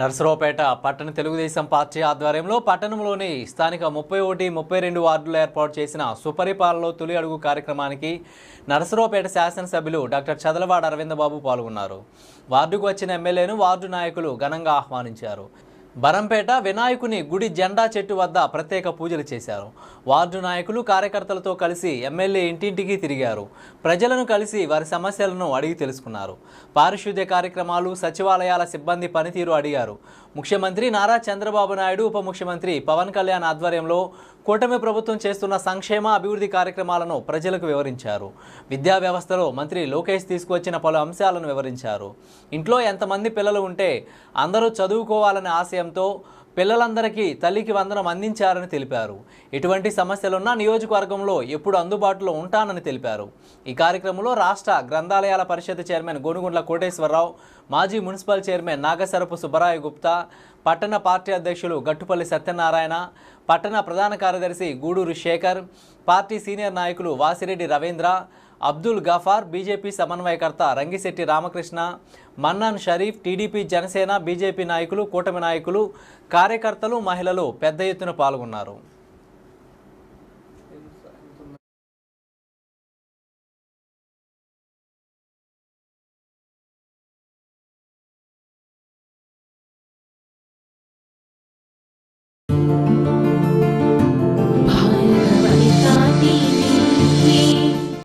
నర్సరావుపేట పట్టణ తెలుగుదేశం పార్టీ ఆధ్వర్యంలో పట్టణంలోని స్థానిక ముప్పై ఒకటి ముప్పై రెండు వార్డులు ఏర్పాటు చేసిన సుపరిపాలనలో తొలి అడుగు కార్యక్రమానికి నర్సరావుపేట శాసనసభ్యులు డాక్టర్ చదలవాడ అరవిందబాబు పాల్గొన్నారు. వార్డుకు వచ్చిన ఎమ్మెల్యేను వార్డు నాయకులు ఘనంగా ఆహ్వానించారు. బరంపేట వినాయకుని గుడి జెండా చెట్టు వద్ద ప్రత్యేక పూజలు చేశారు. వార్డు నాయకులు కార్యకర్తలతో కలిసి ఎమ్మెల్యే ఇంటింటికి తిరిగారు. ప్రజలను కలిసి వారి సమస్యలను అడిగి తెలుసుకున్నారు. పారిశుద్ధ్య కార్యక్రమాలు సచివాలయాల సిబ్బంది పనితీరు అడిగారు. ముఖ్యమంత్రి నారా చంద్రబాబు నాయుడు ఉప ముఖ్యమంత్రి పవన్ కళ్యాణ్ ఆధ్వర్యంలో కూటమి ప్రభుత్వం చేస్తున్న సంక్షేమ అభివృద్ధి కార్యక్రమాలను ప్రజలకు వివరించారు. విద్యా వ్యవస్థలో మంత్రి లోకేష్ తీసుకువచ్చిన పలు అంశాలను వివరించారు. ఇంట్లో ఎంతమంది పిల్లలు ఉంటే అందరూ చదువుకోవాలనే ఆశయంతో పిల్లలందరికీ తల్లికి వందనం అందించారని తెలిపారు. ఎటువంటి సమస్యలున్నా నియోజకవర్గంలో ఎప్పుడు అందుబాటులో ఉంటానని తెలిపారు. ఈ కార్యక్రమంలో రాష్ట్ర గ్రంథాలయాల పరిషత్ చైర్మన్ గోనుగుండ్ల కోటేశ్వరరావు మాజీ మున్సిపల్ చైర్మన్ నాగసరపు సుబ్బరాయ గుప్తా పట్టణ పార్టీ అధ్యక్షులు గట్టుపల్లి సత్యనారాయణ పట్టణ ప్రధాన కార్యదర్శి గూడూరు శేఖర్ పార్టీ సీనియర్ నాయకులు వాసిరెడ్డి రవీంద్ర అబ్దుల్ గఫార్ బీజేపీ సమన్వయకర్త రంగిశెట్టి రామకృష్ణ మన్నాన్ షరీఫ్ టీడీపీ జనసేన బీజేపీ నాయకులు కూటమి నాయకులు కార్యకర్తలు మహిళలు పెద్ద ఎత్తున పాల్గొన్నారు.